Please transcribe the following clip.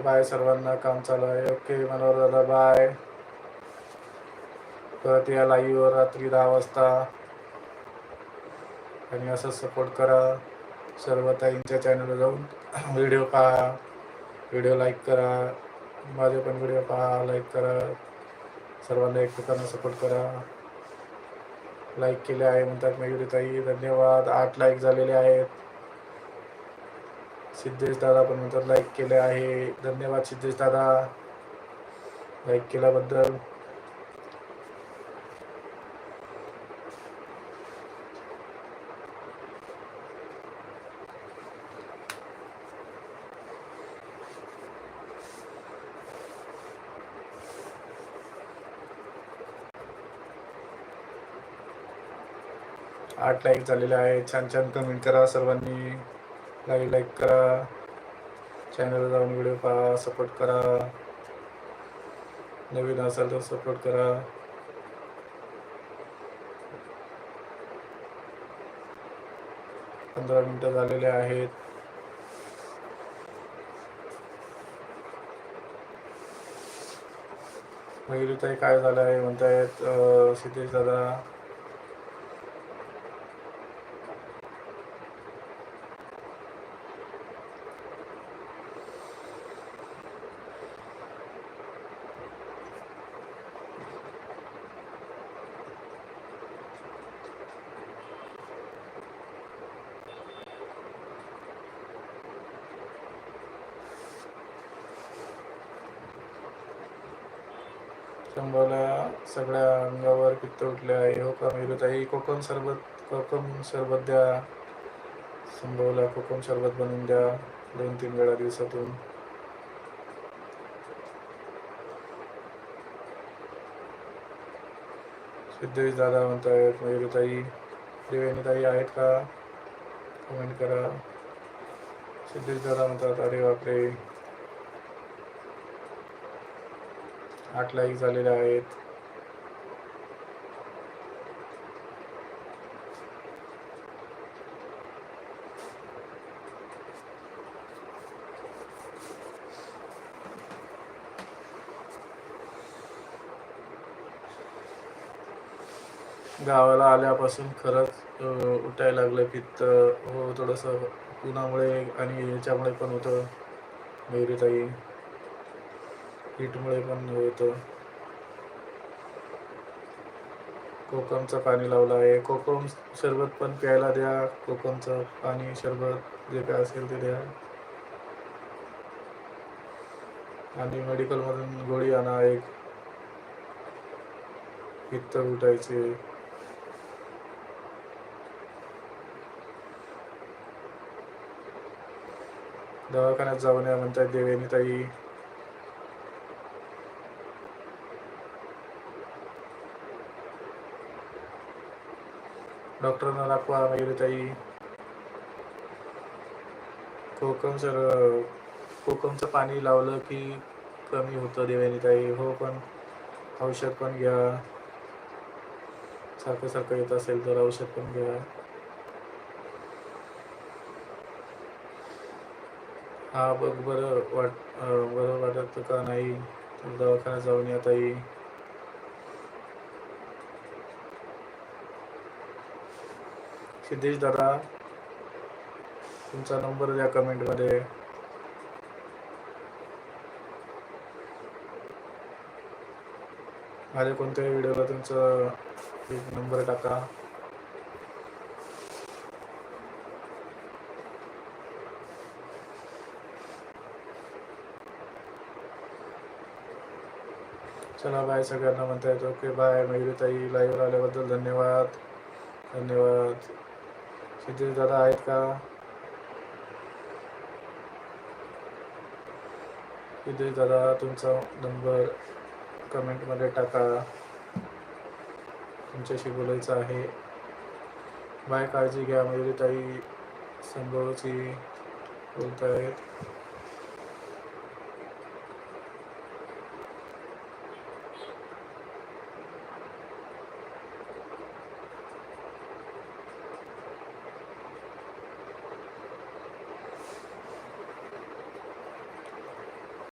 Bye सर्वांना काम चालू आहे. ओके मनोहर दादा बाय. परत या लाईव्हवर रात्री दहा वाजता. आणि असं सपोर्ट करा. सर्व ताईंच्या चॅनलवर जाऊन व्हिडिओ पहा. व्हिडिओ लाईक करा. माझे पण व्हिडिओ पहा. लाईक करा. सर्वांना एकमेकांना सपोर्ट करा. लाईक केले आहे म्हणतात मयुरी ताई. धन्यवाद. आठ लाईक झालेले आहेत. सिद्धेश दादा पण म्हणतात लाईक केले आहे. धन्यवाद सिद्धेश दादा. लाईक केल्याबद्दल. आठ लाईक झालेले आहे छान छान कमेंट करा सर्वांनी. लाईक लाईक करा. चॅनल जाऊन व्हिडिओ पहा सपोर्ट करा. नवीन असाल तर सपोर्ट करा. पंधरा मिनटं झालेले आहेत. मयुरीताई काय झालं आहे म्हणतायत सिद्धेश दादा. शंभरला सगळ्या अंगावर पित्त उठले आहे. हो का मेरुताई? कोकम सरबत कोकम सरबत द्या. संभवला कोकम सरबत बनवून द्या दोन तीन वेळा दिवसातून. सिद्धेश दादा म्हणतायत मयुरीताई देवेनीताई आहेत का? कमेंट करा. सिद्धेश दादा म्हणतात अरे बापरे आठ लाईक झालेले आहेत. गावाला आल्यापासून खरंच उठायला लागलं पित्त हो थोडंसं उन्हामुळे आणि याच्यामुळे पण होतं. मयुरीताई हीटमुळे पण होतं. कोकमचं पाणी लावलं आहे. कोकम सरबत पण प्यायला द्या. कोकमचं पाणी सरबत जे काय असेल ते द्या. आणि मेडिकलमधून गोळी आणा एक. पित्त उठायचे. दवाखान्यात जाऊन या म्हणतात देवेनी ताई डॉक्टरांना दाखवा वगैरे ताई. कोकम सर कोकमचं पाणी लावलं की कमी होतं देवानी ताई. हो पण औषध पण घ्या. सारखं सारखं येत असेल तर औषध पण घ्या. हा बघ बरं वाट बरं वाटत का नाही? दवाखान्यात जाऊन या ताई. सिद्धेश दादा तुमचा नंबर द्या कमेंटमध्ये. माझ्या कोणत्याही व्हिडिओला तुमचा एक नंबर टाका. चला बाय सगळ्यांना म्हणता येतो. ओके बाय मयुरीताई लाईव्ह आल्याबद्दल धन्यवाद. धन्यवाद. सिद्धेश दादा आहेत का? इथे दादा तुमचा नंबर कमेंटमध्ये टाका. तुमच्याशी बोलायचं आहे. बाय काळजी घ्या म्हणजे मयुरीताई संभवची बोलत आहेत